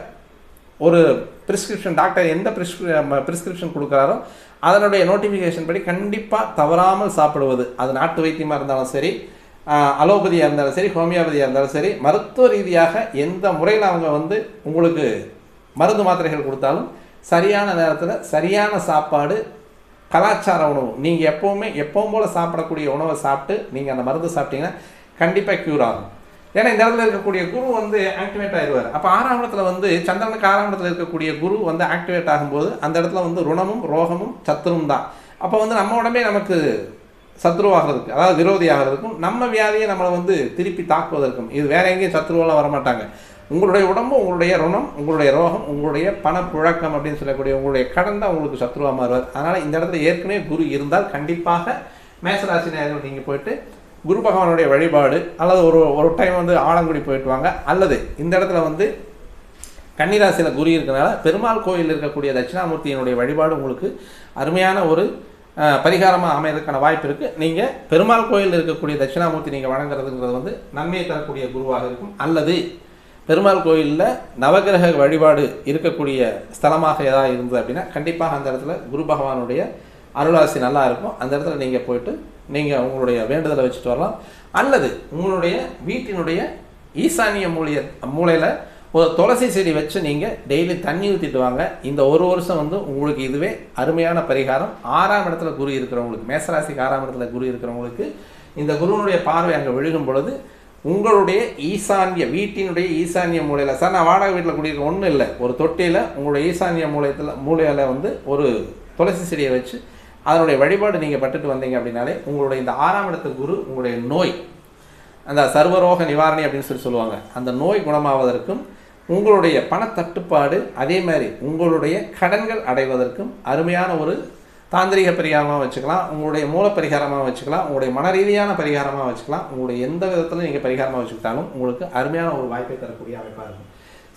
ஒரு ப்ரிஸ்கிரிப்ஷன் டாக்டர் எந்த பிரிஸ்கிரிப்ஷன் கொடுக்குறாரோ அதனுடைய நோட்டிஃபிகேஷன் படி கண்டிப்பாக தவறாமல் சாப்பிடுவது. அது நாட்டு வைத்தியமாக இருந்தாலும் சரி அலோபதியாக இருந்தாலும் சரி ஹோமியோபதியாக இருந்தாலும் சரி மருத்துவ ரீதியாக எந்த முறையில் அவங்க வந்து உங்களுக்கு மருந்து மாத்திரைகள் கொடுத்தாலும் சரியான நேரத்தில் சரியான சாப்பாடு கலாச்சார உணவு. நீங்கள் எப்போவுமே எப்பவும் போல் சாப்பிடக்கூடிய உணவை சாப்பிட்டு நீங்கள் அந்த மருந்து சாப்பிட்டீங்கன்னா கண்டிப்பாக க்யூர் ஆகும். ஏன்னா இந்த இடத்துல இருக்கக்கூடிய குரு வந்து ஆக்டிவேட் ஆயிடுவார். அப்போ ஆறாம் இடத்துல வந்து சந்திரனுக்கு ஆறாம் இடத்துல இருக்கக்கூடிய குரு வந்து ஆக்டிவேட் ஆகும்போது அந்த இடத்துல வந்து ருணமும் ரோகமும் சத்துரும் தான். அப்போ வந்து நம்ம உடம்பே நமக்கு சத்ருவாகிறதுக்கு அதாவது விரோதி ஆகிறதுக்கும் நம்ம வியாதியை நம்மளை வந்து திருப்பி தாக்குவதற்கும் இது வேற எங்கேயும் சத்ருவெல்லாம் வரமாட்டாங்க. உங்களுடைய உடம்பு உங்களுடைய ருணம் உங்களுடைய ரோகம் உங்களுடைய பணப்புழக்கம் அப்படின்னு சொல்லக்கூடிய உங்களுடைய கடன் தான் உங்களுக்கு சத்ருவா மாறுவார். அதனால் இந்த இடத்துல ஏற்கனவே குரு இருந்தால் கண்டிப்பாக மேசராசி நேரம் நீங்கள் போயிட்டு குரு பகவானுடைய வழிபாடு அல்லது ஒரு ஒரு டைம் வந்து ஆலங்குடி போயிட்டு வாங்க. அல்லது இந்த இடத்துல வந்து கன்னிராசியில் குரு இருக்கனால பெருமாள் கோயில் இருக்கக்கூடிய தட்சிணாமூர்த்தியினுடைய வழிபாடு உங்களுக்கு அருமையான ஒரு பரிகாரமாக அமையறதுக்கான வாய்ப்பு இருக்குது நீங்கள் பெருமாள் கோயில் இருக்கக்கூடிய தட்சிணாமூர்த்தி நீங்கள் வணங்குறதுங்கிறது வந்து நன்மையை தரக்கூடிய குருவாக இருக்கும். அல்லது பெருமாள் கோயிலில் நவகிரக வழிபாடு இருக்கக்கூடிய ஸ்தலமாக ஏதாவது இருந்தது அப்படின்னா கண்டிப்பாக அந்த இடத்துல குரு பகவானுடைய அருளாசி நல்லா இருக்கும். அந்த இடத்துல நீங்கள் போயிட்டு நீங்கள் உங்களுடைய வேண்டுதலை வச்சுட்டு வரலாம். அல்லது உங்களுடைய வீட்டினுடைய ஈசானிய மூலிய மூலையில் ஒரு துளசி செடி வச்சு நீங்கள் டெய்லி தண்ணி ஊற்றிட்டு வாங்க. இந்த ஒரு வருஷம் வந்து உங்களுக்கு இதுவே அருமையான பரிகாரம். ஆறாம் இடத்துல குரு இருக்கிறவங்களுக்கு மேசராசிக்கு ஆறாம் இடத்துல குரு இருக்கிறவங்களுக்கு இந்த குருவனுடைய பார்வை அங்கே விழுகும் பொழுது உங்களுடைய ஈசான்ய வீட்டினுடைய ஈசான்ய மூலையில் சார் நான் வாடகை வீட்டில் குடியிருக்க ஒன்றும் இல்லை. ஒரு தொட்டியில் உங்களுடைய ஈசான்ய மூலையத்தில் மூலையில் வந்து ஒரு துளசி செடியை வச்சு அதனுடைய வழிபாடு நீங்கள் பட்டுட்டு வந்தீங்க அப்படின்னாலே உங்களுடைய இந்த ஆறாம் இடத்து குரு உங்களுடைய நோய் அந்த சர்வரோக நிவாரணி அப்படின்னு சொல்லி சொல்லுவாங்க. அந்த நோய் குணமாவதற்கும் உங்களுடைய பணத்தட்டுப்பாடு அதே மாதிரி உங்களுடைய கடன்கள் அடைவதற்கும் அருமையான ஒரு தாந்திரிக பரிகாரமாக வச்சுக்கலாம். உங்களுடைய மூல பரிகாரமாக வச்சுக்கலாம். உங்களுடைய மன ரீதியான பரிகாரமாக வச்சுக்கலாம். உங்களுடைய எந்த விதத்தில் நீங்கள் பரிகாரமாக வச்சுக்கிட்டாலும் உங்களுக்கு அருமையான ஒரு வாய்ப்பை தரக்கூடிய அமைப்பாக இருக்கும்.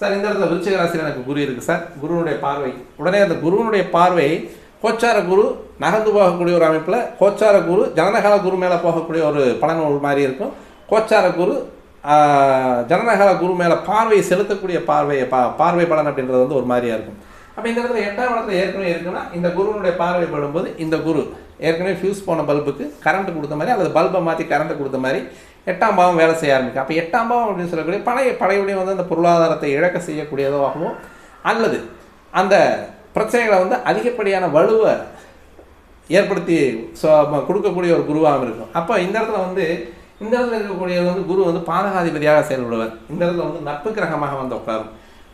சார் இந்த இடத்துல விருச்சிக ராசியில் எனக்கு குரு இருக்குது சார். குருவனுடைய பார்வை உடனே அந்த குருவனுடைய பார்வை கோச்சார குரு நகர்ந்து போகக்கூடிய ஒரு அமைப்பில் கோச்சார குரு ஜனநகால குரு மேலே போகக்கூடிய ஒரு பலன் ஒரு மாதிரி இருக்கும். கோச்சார குரு ஜனநகால குரு மேலே பார்வையை செலுத்தக்கூடிய பார்வையை பா பார்வை பலன் அப்படின்றது வந்து ஒரு மாதிரியாக இருக்கும். அப்போ இந்த இடத்துல எட்டாம் இடத்துல ஏற்கனவே இருக்குன்னா இந்த குருவனுடைய பார்வை படும்போது இந்த குரு ஏற்கனவே ஃபியூஸ் போன பல்புக்கு கரண்ட் கொடுத்த மாதிரி அல்லது பல்பை மாற்றி கரண்ட் கொடுத்த மாதிரி எட்டாம் பாவம் வேலை செய்ய ஆரம்பிக்கும். அப்போ எட்டாம் பாவம் அப்படின்னு சொல்லக்கூடிய பழைய படையுடைய வந்து அந்த பொருளாதாரத்தை இழக்க செய்யக்கூடியதாகவும் அல்லது அந்த பிரச்சனைகளை வந்து அதிகப்படியான வலுவை ஏற்படுத்தி கொடுக்கக்கூடிய ஒரு குருவாகவும் இருக்கும். அப்போ இந்த இடத்துல வந்து இந்த இடத்துல இருக்கக்கூடிய வந்து குரு வந்து பாதகாதிபதியாக செயல்படுவார். இந்த இடத்துல வந்து நட்பு கிரகமாக வந்து உட்காரும்.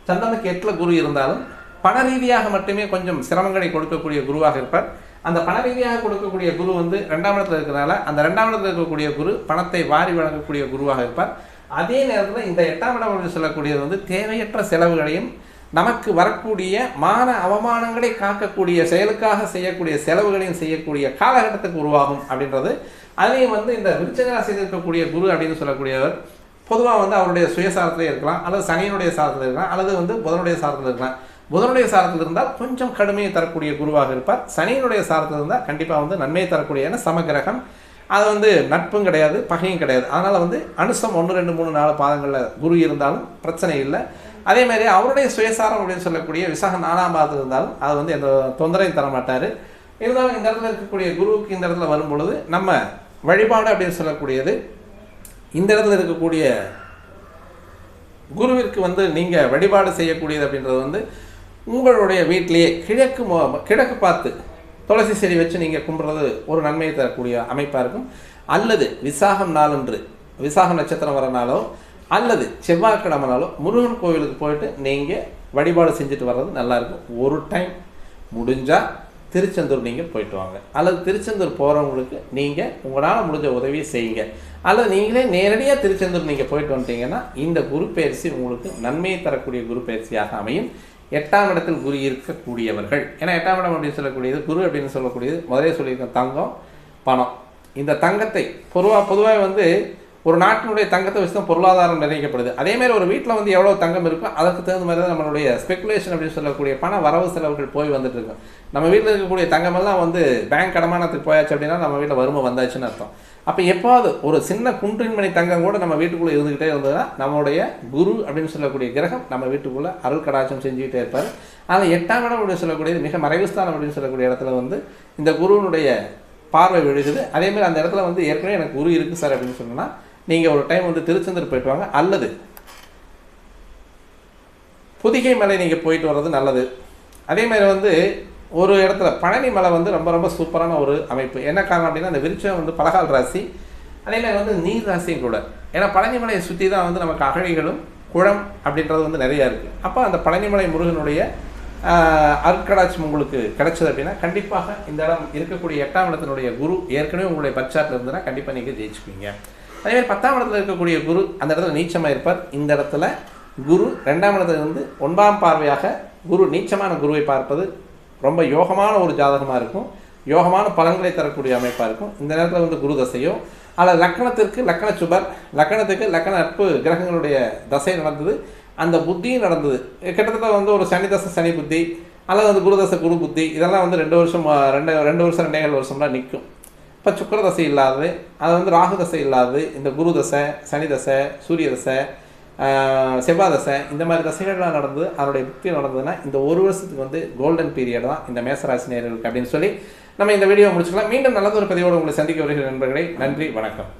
சந்தனுக்கு எட்டில் குரு இருந்தாலும் பண ரீதியாக மட்டுமே கொஞ்சம் சிரமங்களை கொடுக்கக்கூடிய குருவாக இருப்பார். அந்த பண ரீதியாக கொடுக்கக்கூடிய குரு வந்து ரெண்டாம் இடத்துல இருக்கிறனால அந்த ரெண்டாம் இடத்துல இருக்கக்கூடிய குரு பணத்தை வாரி வழங்கக்கூடிய குருவாக இருப்பார். அதே நேரத்தில் இந்த எட்டாம் இடம் என்று சொல்லக்கூடியது வந்து தேவையற்ற செலவுகளையும் நமக்கு வரக்கூடிய மான அவமானங்களை காக்கக்கூடிய செயலுக்காக செய்யக்கூடிய செலவுகளையும் செய்யக்கூடிய காலகட்டத்துக்கு உருவாகும் அப்படின்றது. அதையும் வந்து இந்த விருச்சகராசியில் இருக்கக்கூடிய குரு அப்படின்னு சொல்லக்கூடியவர் பொதுவாக வந்து அவருடைய சுயசாரத்தில் இருக்கலாம் அல்லது சனியினுடைய சாரத்தில் இருக்கலாம் அல்லது வந்து புதனுடைய சாரத்தில் இருக்கலாம். புதனுடைய சாரத்தில் இருந்தால் கொஞ்சம் கடுமையை தரக்கூடிய குருவாக இருப்பார். சனியினுடைய சாரத்தில் இருந்தால் கண்டிப்பாக வந்து நன்மையை தரக்கூடிய சமகிரகம். அது வந்து நட்பும் கிடையாது பகையும் கிடையாது. அதனால் வந்து அனுசம் ஒன்று ரெண்டு மூணு நாலு பாதங்களில் குரு இருந்தாலும் பிரச்சனை இல்லை. அதே மாதிரி அவருடைய சுயசாரம் அப்படின்னு சொல்லக்கூடிய விசாக நாலாம் பாதம் இருந்தாலும் அது வந்து எந்த தொந்தரையும் தர மாட்டார். இருந்தாலும் இந்த இடத்துல இருக்கக்கூடிய குருவுக்கு இந்த இடத்துல வரும் பொழுது நம்ம வழிபாடு அப்படின்னு சொல்லக்கூடியது இந்த இடத்துல இருக்கக்கூடிய குருவிற்கு வந்து நீங்கள் வழிபாடு செய்யக்கூடியது அப்படின்றது வந்து உங்களுடைய வீட்டிலேயே கிழக்கு கிழக்கு பார்த்து துளசி செடி வச்சு நீங்கள் கும்பிட்றது ஒரு நன்மையை தரக்கூடிய அமைப்பாக இருக்கும். அல்லது விசாகம் நாளன்று விசாக நட்சத்திரம் வரனாலோ அல்லது செவ்வாய்க்கிழமைனாலும் முருகன் கோவிலுக்கு போயிட்டு நீங்கள் வழிபாடு செஞ்சுட்டு வர்றது நல்லாயிருக்கும். ஒரு டைம் முடிஞ்சால் திருச்செந்தூர் நீங்கள் போயிட்டு வாங்க. அல்லது திருச்செந்தூர் போகிறவங்களுக்கு நீங்கள் உங்களால் முடிஞ்ச உதவியை செய்யுங்க. அல்லது நீங்களே நேரடியாக திருச்செந்தூர் நீங்கள் போயிட்டு வந்துட்டீங்கன்னா இந்த குரு பயிற்சி உங்களுக்கு நன்மையை தரக்கூடிய குரு பயிற்சியாக அமையும். எட்டாம் இடத்தில் குரு இருக்கக்கூடியவர்கள். ஏன்னா எட்டாம் இடம் அப்படின்னு சொல்லக்கூடியது குரு அப்படின்னு சொல்லக்கூடியது. முதலே சொல்லியிருக்க தங்கம் பணம். இந்த தங்கத்தை பொதுவாக பொதுவாக வந்து ஒரு நாட்டினுடைய தங்கத்தை வச்சு தான் பொருளாதாரம் நிர்ணயிக்கப்படுது. அதேமாதிரி ஒரு வீட்டில் வந்து எவ்வளோ தங்கம் இருக்கோ அதற்கு தகுந்த மாதிரி தான் நம்மளுடைய ஸ்பெகுலேஷன் அப்படின்னு சொல்லக்கூடிய பண வரவு செலவுகள் போய் வந்துட்டு இருக்கும் நம்ம வீட்டில் இருக்கக்கூடிய தங்கமெல்லாம் வந்து பேங்க் கடமானத்துக்கு போயாச்சு அப்படின்னா நம்ம வீட்டில் வறுமை வந்தாச்சுன்னு அர்த்தம். அப்போ எப்போது ஒரு சின்ன குன்றின்மணி தங்கம் கூட நம்ம வீட்டுக்குள்ளே இருந்துக்கிட்டே இருந்ததுன்னா நம்மளுடைய குரு அப்படின்னு சொல்லக்கூடிய கிரகம் நம்ம வீட்டுக்குள்ளே அருள் கடாட்சம் செஞ்சுக்கிட்டே இருப்பார். ஆனால் எட்டாம் இடம் அப்படின்னு சொல்லக்கூடியது மிக மறைவுஸ்தானம் அப்படின்னு சொல்லக்கூடிய இடத்துல வந்து இந்த குருவினுடைய பார்வை விழுகுது. அதேமாதிரி அந்த இடத்துல வந்து ஏற்கனவே எனக்கு குரு இருக்குது சார் அப்படின்னு சொன்னால் நீங்கள் ஒரு டைம் வந்து திருச்செந்தூர் போயிட்டு வாங்க அல்லது புதிகை மலை நீங்கள் போயிட்டு வர்றது நல்லது. அதே மாதிரி வந்து ஒரு இடத்துல பழனி மலை வந்து ரொம்ப ரொம்ப சூப்பரான ஒரு அமைப்பு. என்ன காரணம் அப்படின்னா அந்த விருட்சம் வந்து பலகால் ராசி அதே மாதிரி வந்து நீர் ராசியும் கூட. ஏன்னா பழனி மலையை சுற்றி தான் வந்து நமக்கு அகழிகளும் குளம் அப்படின்றது வந்து நிறையா இருக்குது அப்போ அந்த பழனிமலை முருகனுடைய ஆஹ், உங்களுக்கு கிடைச்சது அப்படின்னா கண்டிப்பாக இந்த இடம் இருக்கக்கூடிய எட்டாம் இடத்தினுடைய குரு ஏற்கனவே உங்களுடைய பச்சாட்டில் இருந்ததுன்னா கண்டிப்பாக நீங்கள் ஜெயிச்சுக்குவீங்க அதே மாதிரி பத்தாம் இடத்துல இருக்கக்கூடிய குரு அந்த இடத்துல நீச்சமாக இருப்பார். இந்த இடத்துல குரு ரெண்டாம் இடத்துல இருந்து ஒன்பதாம் பார்வையாக குரு நீச்சமான குருவை பார்ப்பது ரொம்ப யோகமான ஒரு ஜாதகமாக இருக்கும். யோகமான பலன்களை தரக்கூடிய அமைப்பாக இருக்கும். இந்த நேரத்தில் வந்து குரு தசையோ அல்லது லக்கணத்திற்கு லக்கண சுபர் லக்கணத்துக்கு லக்கண நட்பு கிரகங்களுடைய தசை நடந்தது. அந்த புத்தியும் நடந்தது. கிட்டத்தட்ட வந்து ஒரு சனி தசை சனி புத்தி அல்லது வந்து குருதசை குரு புத்தி இதெல்லாம் வந்து ரெண்டு வருஷம் ரெண்டு ரெண்டு வருஷம் ரெண்டேகால் வருஷம்லாம் நிற்கும். இப்போ சுக்கர தசை இல்லாதது அது வந்து ராகு தசை இல்லாதது இந்த குரு தசை சனி தசை சூரிய தசை செவ்வாய் தசை இந்த மாதிரி தசைகள்லாம் நடந்து அதனுடைய புக்தி நடந்ததுன்னா இந்த ஒரு வருஷத்துக்கு வந்து கோல்டன் பீரியட் தான் இந்த மேசராசி நேர்களுக்கு அப்படின்னு சொல்லி நம்ம இந்த வீடியோ முடிச்சுக்கலாம். மீண்டும் நல்லதொரு பதிவோடு உங்களை சந்திக்க வருகிற நண்பர்களே. நன்றி வணக்கம்.